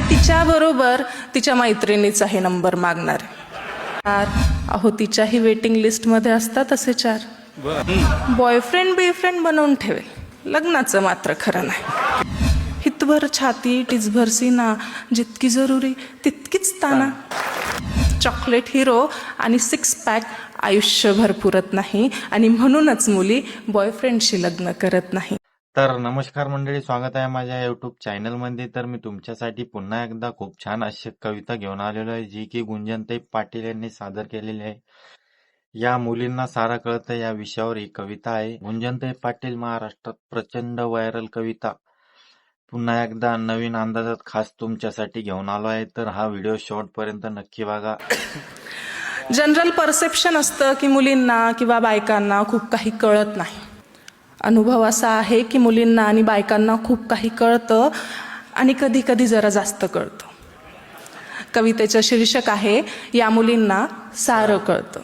तिच्या बरोबर तिच्या मैत्रिणीचा हे नंबर मागणार. चार. अहो तिच्याही वेटिंग लिस्टमध्ये असतात असे चार. बॉयफ्रेंड बेफ्रेंड बनवून ठेवेल. लग्नाचं मात्र खरं नाही. हितभर छाती टिचभर सीना जितकी जरुरी तितकीच ताना. चॉकलेट हिरो आणि सिक्स पॅक आयुष्यभर पुरत नाही आणि म्हणूनच मुली बॉयफ्रेंडशी लग्न करत नाही. तर नमस्कार मंडळी स्वागत आहे माझ्या युट्यूब चॅनलमध्ये तर मी तुमच्यासाठी पुन्हा एकदा खूप छान अशी कविता घेऊन आलेलो आहे जी की गुंजनताई पाटील यांनी सादर केलेली आहे. या मुलींना सारा कळतं या विषयावर ही कविता आहे. गुंजनताई पाटील महाराष्ट्रात प्रचंड व्हायरल कविता. पुन्हा एकदा नवीन अंदाजात खास तुमच्यासाठी घेऊन आलो आहे. तर हा व्हिडिओ शेवटपर्यंत नक्की बघा. जनरल परसेप्शन असतं की मुलींना किंवा बायकांना खूप काही कळत नाही. अनुभव असा आहे की मुलींना आणि बायकांना खूप काही कळतं आणि कधी कधी जरा जास्त कळतं. कवितेचं शीर्षक आहे या मुलींना सारं कळतं.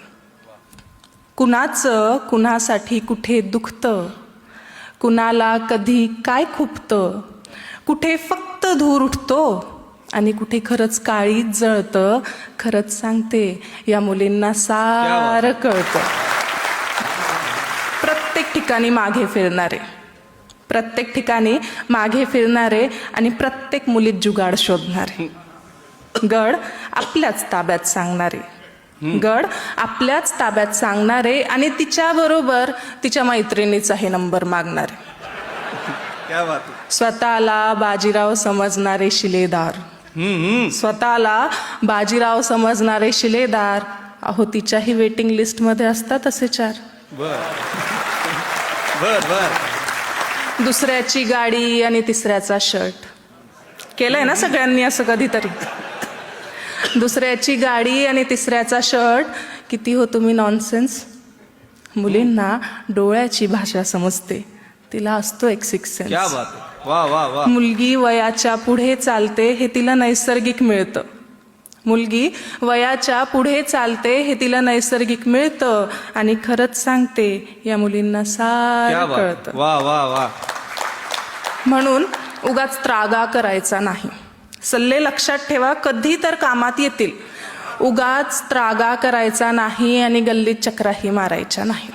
कुणाचं कुणासाठी कुठे दुखतं? कुणाला कधी काय खुपतं? कुठे फक्त धूर उठतो? आणि कुठे खरंच काळीच जळतं? खरंच सांगते या मुलींना सारं कळतं. ठिकाणी मागे फिरणारे. प्रत्येक ठिकाणी मागे फिरणारे आणि प्रत्येक मुलीत जुगाड शोधणारे. गड आपल्याच ताब्यात सांगणारे. गड आपल्याच ताब्यात सांगणारे आणि तिच्याबरोबर तिच्या मैत्रिणीचा हे नंबर मागणारे. स्वतःला बाजीराव समजणारे शिलेदार. स्वतःला बाजीराव समजणारे शिलेदार. अहो तिच्याही वेटिंग लिस्टमध्ये असतात असे चार. बर बर. दुसऱ्याची गाडी आणि तिसऱ्याचा शर्ट केलंय ना सगळ्यांनी असं कधीतरी दुसऱ्याची गाडी आणि तिसऱ्याचा शर्ट किती हो तुम्ही नॉनसेन्स मुलींना डोळ्याची भाषा समजते. तिला असतो एक सिक्स क्या सेन्स बात वाह वाह वाह मुलगी वयाच्या पुढे चालते हे तिला नैसर्गिक मिळतं. मुलगी वयाच्या पुढे चालते हे तिला नैसर्गिक मिळतं आणि खरंच सांगते या मुलींना सारं कळतं. वाह वाह वाह म्हणून उगाच त्रागा करायचा नाही. सल्ले लक्षात ठेवा कधी तर कामात येतील. उगाच त्रागा करायचा नाही आणि गल्लीत चक्राही मारायच्या नाही.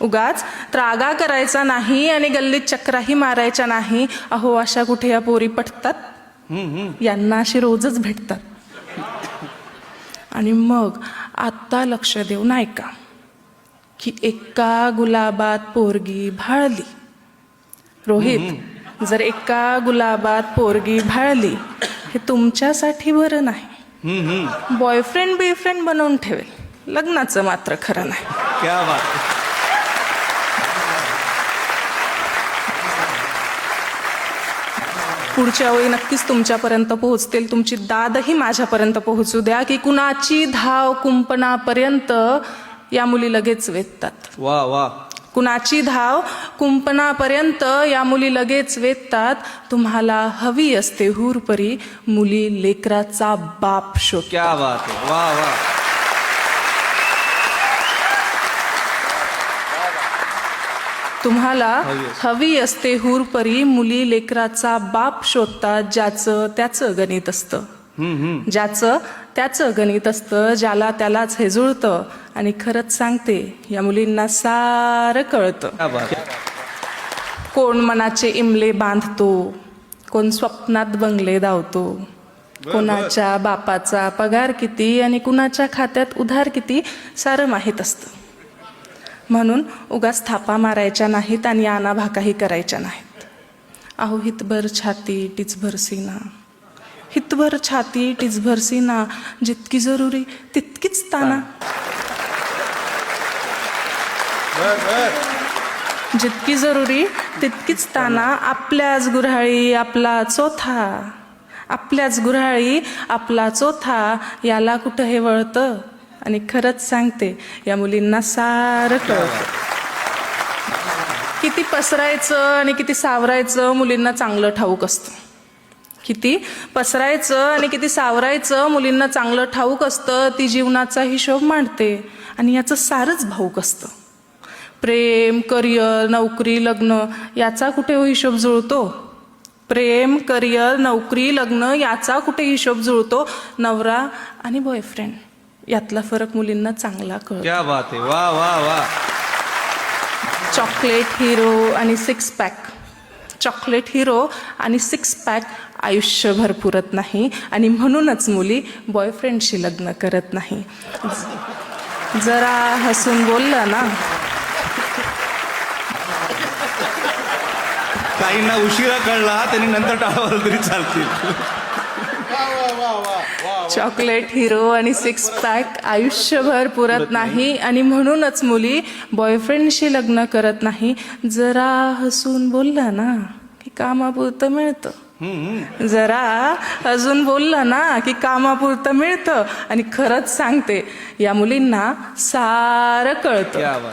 उगाच त्रागा करायचा नाही आणि गल्लीत चक्राही मारायच्या नाही. अहो अशा कुठे या पोरी पटतात? यांना अशी रोजच भेटतात. आणि मग आत्ता लक्ष देऊन ऐका की एका गुलाबात पोरगी भाळली. रोहित जर एका गुलाबात पोरगी भाळली हे तुमच्यासाठी बरं नाही. बॉयफ्रेंड बेफ्रेंड बनवून ठेवेल. लग्नाचं मात्र खरं नाही. क्या बात पुढच्या वेळी नक्कीच तुमच्यापर्यंत पोहोचतील. तुमची दादही माझ्यापर्यंत पोहोचू द्या की कुणाची धाव कुंपणापर्यंत या मुली लगेच वेधतात. वाह वाह कुणाची धाव कुंपणापर्यंत या मुली लगेच वेधतात. तुम्हाला हवी असते हुरपरी मुली लेकराचा बाप शोध क्या बात है. वाह तुम्हाला हवी असते. हुरपरी मुली लेकराचा बाप शोधतात ज्याचं त्याचं गणित असतं. ज्याचं त्याचं गणित असतं ज्याला त्यालाच हे जुळतं. आणि खरंच सांगते या मुलींना सारं कळतं. कोण मनाचे इमले बांधतो कोण स्वप्नात बंगले धावतो. कोणाच्या बापाचा पगार किती आणि कुणाच्या खात्यात उधार किती सारं माहीत असतं. म्हणून उगाच थापा मारायच्या नाहीत आणि आनाभाकाही करायच्या नाहीत. अहो हितभर छाती टिचभर सीना. हितभर छाती टिचभर सीना जितकी जरुरी तितकीच ताना. जितकी जरुरी तितकीच ताना. आपल्याच गुऱ्हाळी आपला चोथा आपल्याच गुऱ्हाळी आपला चोथा याला कुठं हे वळतं? आणि खरंच सांगते या मुलींना सारं कळतं. किती पसरायचं आणि किती सावरायचं मुलींना चांगलं ठाऊक असतं. किती पसरायचं आणि किती सावरायचं मुलींना चांगलं ठाऊक असतं ती जीवनाचा हिशोब मांडते आणि याचं सारंच भाऊक असतं. प्रेम करिअर नोकरी लग्न याचा कुठे हो हिशोब जुळतो? प्रेम करिअर नोकरी लग्न याचा कुठे हिशोब जुळतो? नवरा आणि बॉयफ्रेंड यातला फरक मुलींना चांगला कळतो. क्या बात आहे. वा वा वा. चॉकलेट हिरो आणि सिक्स पॅक चॉकलेट हिरो आणि सिक्स पॅक आयुष्यभर पुरत नाही आणि म्हणूनच मुली बॉयफ्रेंडशी लग्न करत नाही. जरा हसून बोललं ना. काहींना उशिरा कळला त्यांनी नंतर टाळावर तरी चालतील. चॉकलेट हिरो आणि सिक्स पॅक आयुष्यभर पुरत नाही. आणि म्हणूनच मुली बॉयफ्रेंडशी लग्न करत नाही. जरा हसून बोलला ना की कामापुरतं मिळतं. जरा अजून बोललं ना की कामापुरतं मिळतं. आणि खरंच सांगते या मुलींना सारं कळतं.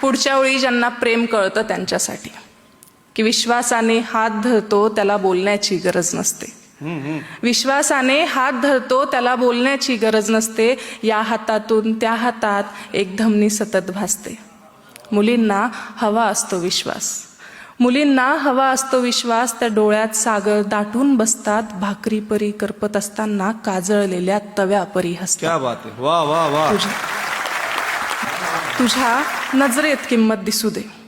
पुढच्या वेळी ज्यांना प्रेम कळतं त्यांच्यासाठी. की विश्वासाने हात धरतो त्याला बोलण्याची गरज नसते. विश्वासाने हात धरतो त्याला बोलण्याची गरज नसते. या हातातून त्या हातात एक धमनी सतत भासते. मुलींना हवा असतो विश्वास. मुलींना हवा असतो विश्वास त्या डोळ्यात सागर दाटून बसतात भाकरी परी करपत असताना काजळलेल्या तव्या परी हसतात. तुझ्या नजरेत किंमत दिसू दे.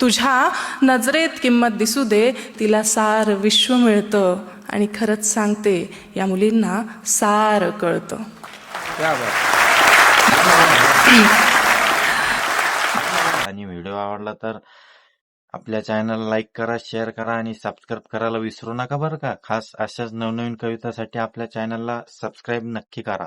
तुझ्या नजरेत किंमत दिसू दे तिला सार विश्व मिळतं. आणि खरंच सांगते या मुलींना सार कळतं. क्या बात आणि व्हिडिओ आवडला तर आपल्या चॅनल लाईक करा शेअर करा आणि सबस्क्राईब करायला विसरू नका बरं का. खास अशाच नवनवीन कवितासाठी आपल्या चॅनलला सबस्क्राईब नक्की करा.